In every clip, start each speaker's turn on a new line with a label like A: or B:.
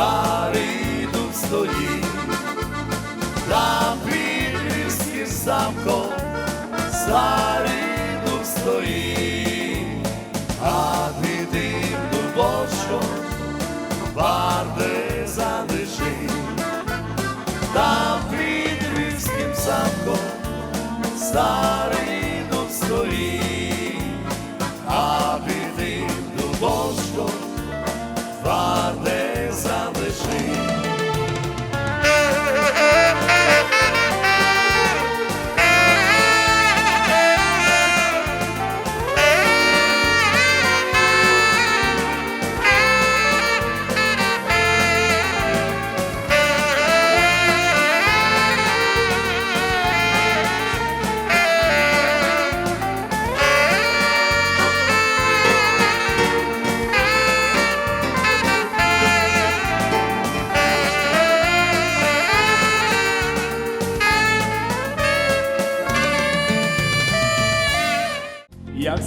A: шари йдуть столі, на пільським замком дух стоїть, а ти тим дубочком барди задиши, там під львівським замком старий.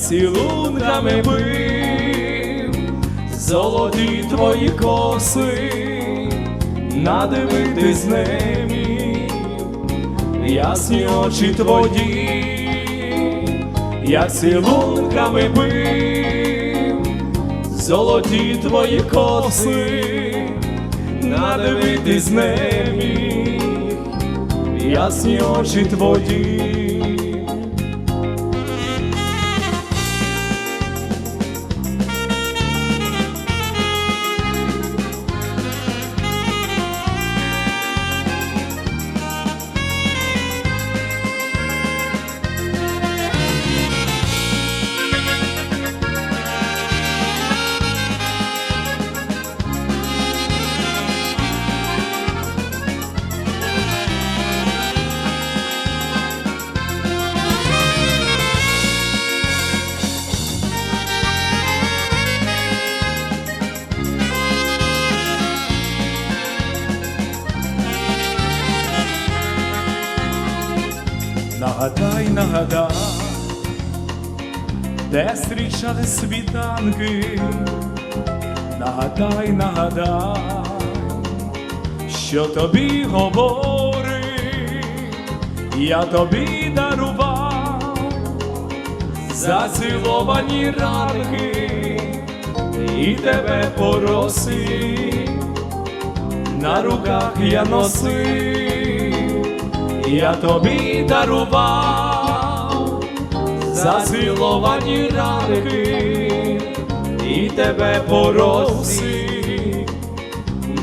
B: Цілунками бив, золоті твої коси, надивитись ними, ясні очі твої, як цілунками бив, золоті твої коси, надивитись ними, ясні очі твої. Де світанки, нагадай, нагадай, що тобі говорить, я тобі дарував заціловані ранки і тебе поросив, на руках я носив я тобі дарував заціловані ранки і тебе поросив,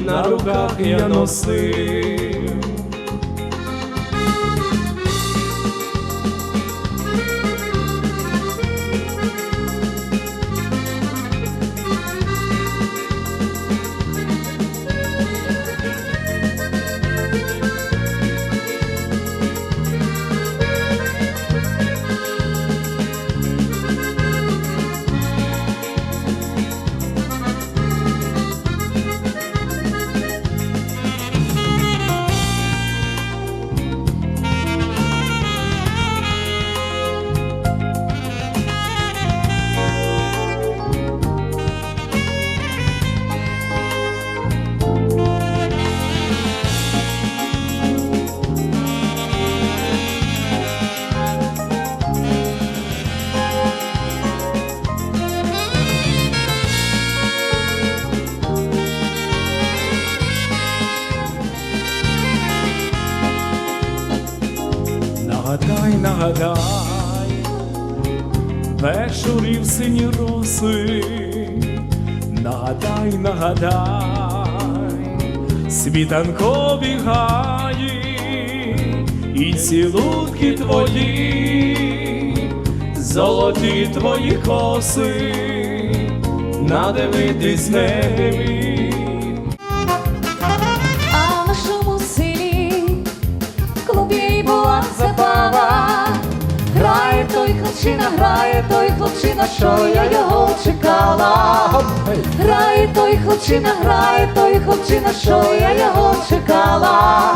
B: на руках я носив. Нагадай, світанкові гаї і цілунки твої, золоті твої коси, надивитись з
C: хлопчина, грає той хлопчина, що я його чекала. Грає той хлопчина, грає той хлопчина, що я його чекала.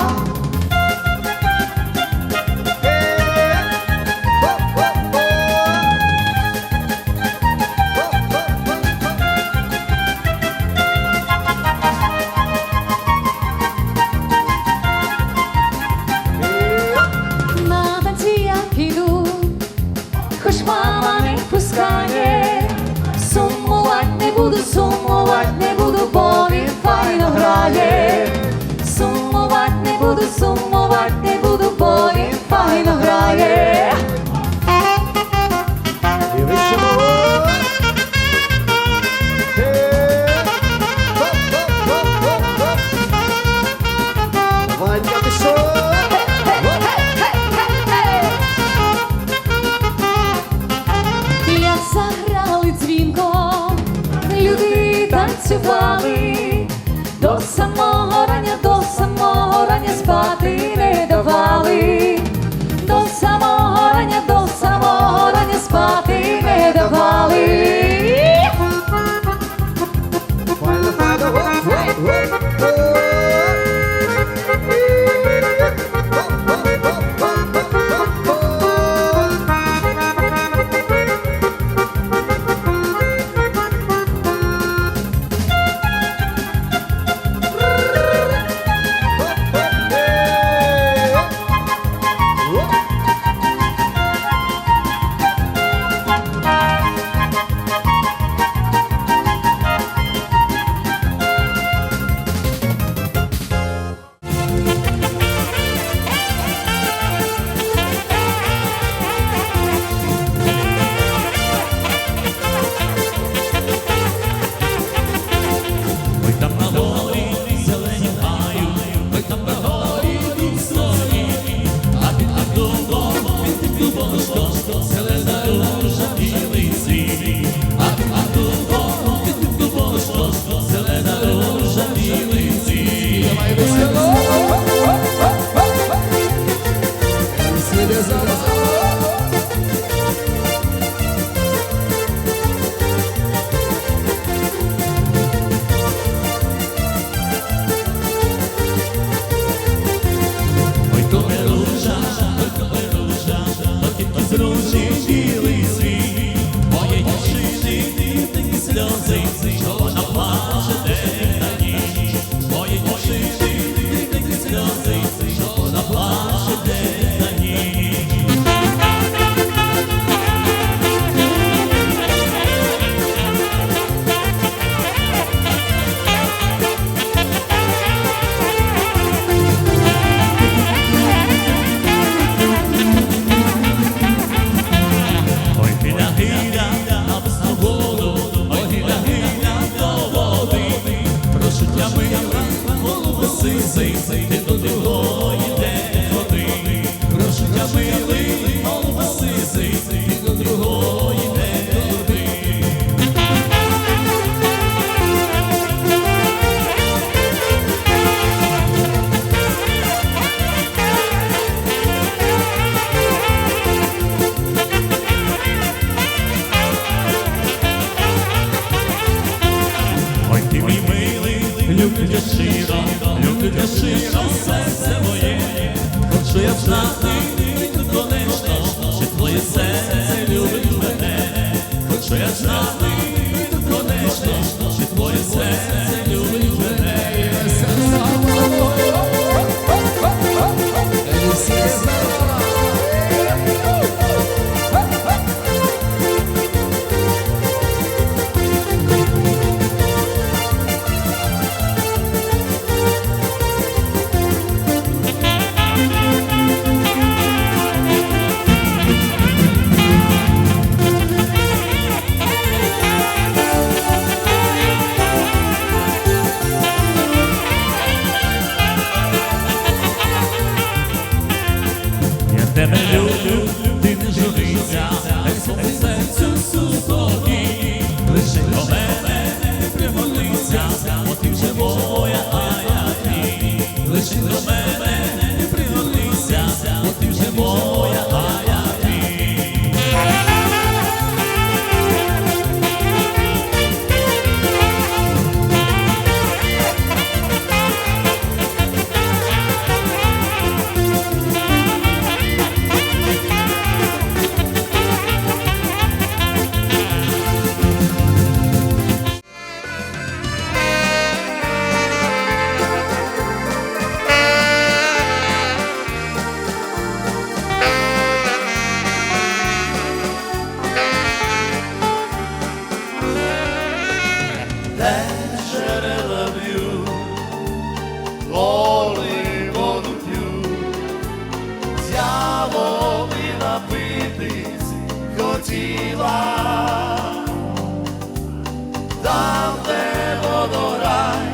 A: там, де водорай,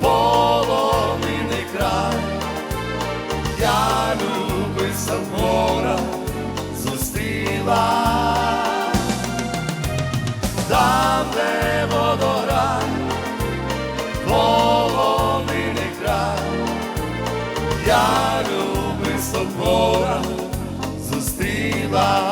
A: полонений край, я люби Самбора зустріла, там, де водорай, полонений край, я люби Собора зустріла.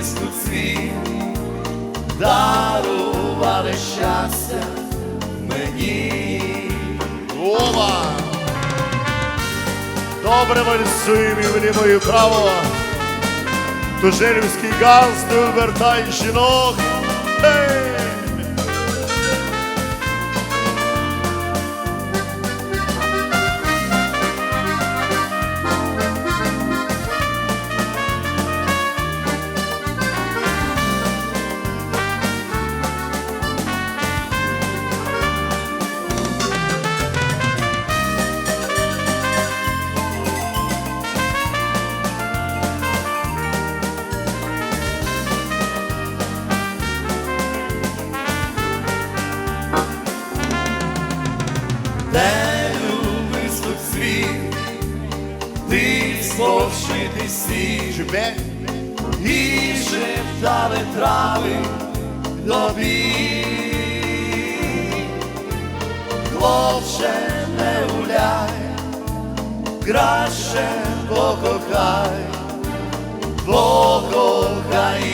A: блискук свій, дарували щастя мені.
D: Вова! Добре вальсуємо і вліво і право. Тужелівський ганс, ти жінок. Ей!
A: Де любить тут світ, ти сповшити сіль, і шептали трави тобі. Хлопче, не гуляй, краще покохай, покохай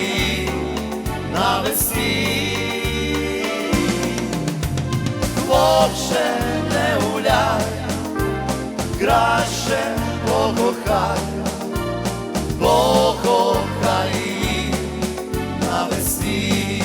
A: навесні. Хлопче, не краще покохай, покохай її навесні.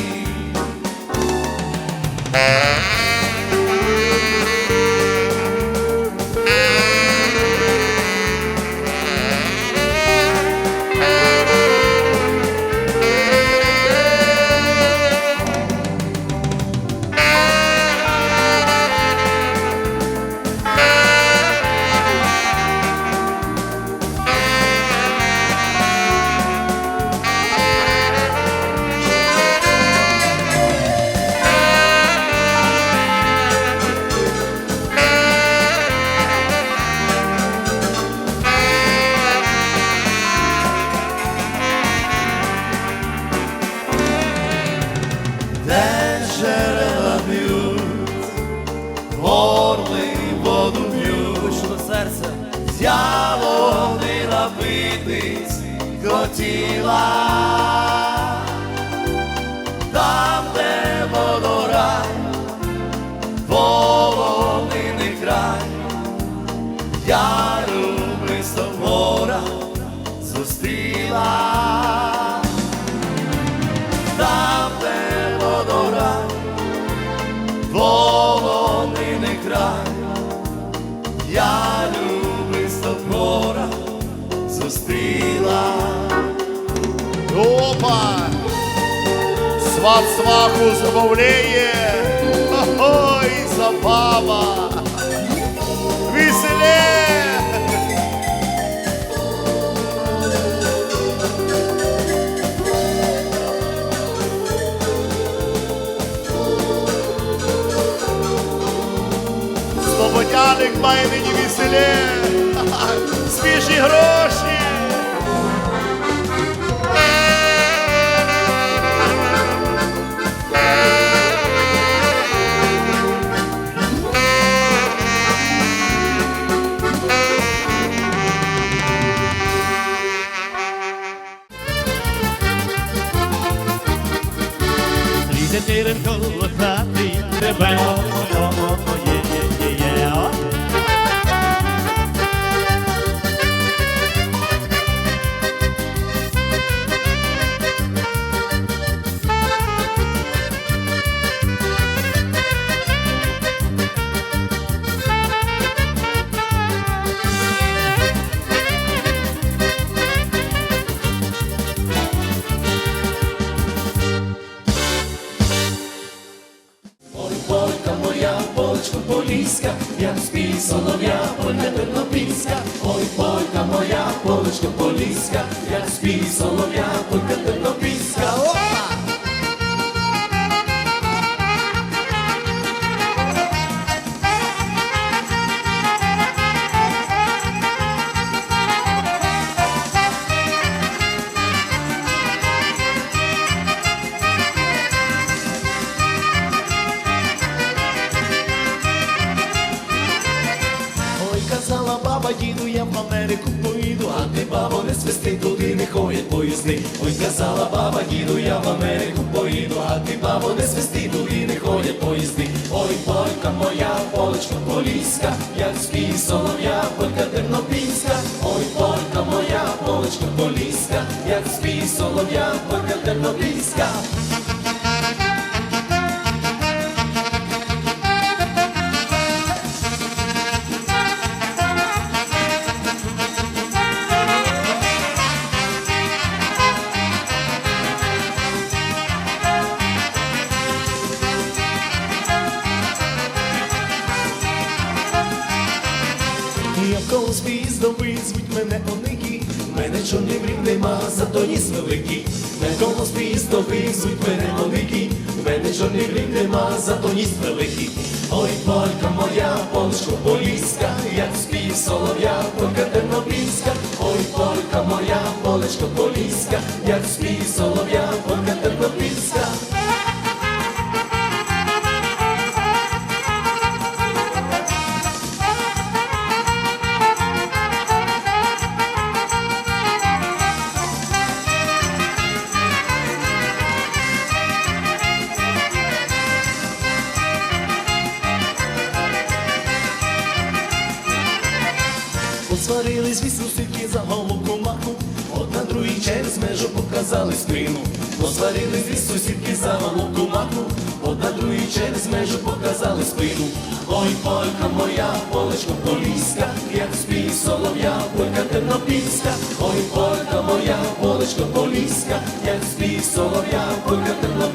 A: я рубисто гора зустріла. Там, де водорай, полонини край, я любисто гора зустріла.
D: Опа! Сват сваху забавляє. Ой, забава! Має нині веселе. Свіжі гроші.
A: Полечко поліська, я спій солов'я, полька тернопільська. Ой, полька моя, полечко поліська, я спій солов'я, полька тернопільська. Полечко поліська, як спій солов'я, полька тернопільська. Показали спину. Посварились дві сусідки за головку маку, одна другій через межу показали спину. Ой, полька моя, полечко поліська, як спій солов'я, полька тернопільська. Ой, полька моя, полечко поліська, як спій солов'я, полька тернопільська.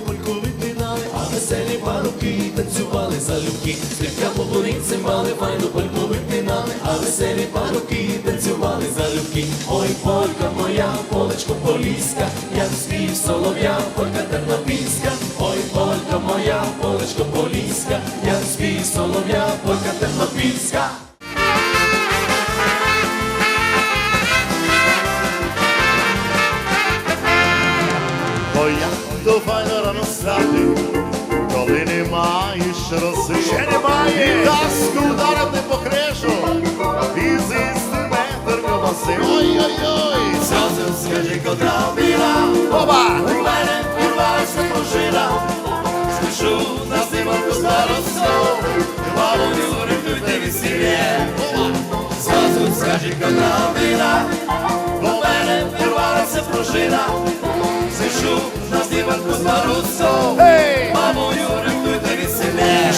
A: Польку відпинали, а веселі парубки танцювали залюбки. Скрипка бубли, мали, файну польку відпинали, а веселі парубки танцювали залюбки. Ой, полька моя, полечко поліська, як спів солов'я, полька тернопільська. Ой, полька моя, полечко поліська, як спів солов'я, полька Зразу скажи, котра біла,
D: Оба!
A: у мене урвалася пружина, спішу на зимовку старосту, мамою рятуйте весілля. Зразу скажи, котра біла, у мене урвалася пружина, спішу на зимовку старосту,
D: Ей!
A: мамою рятуйте весілля.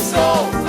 A: soul.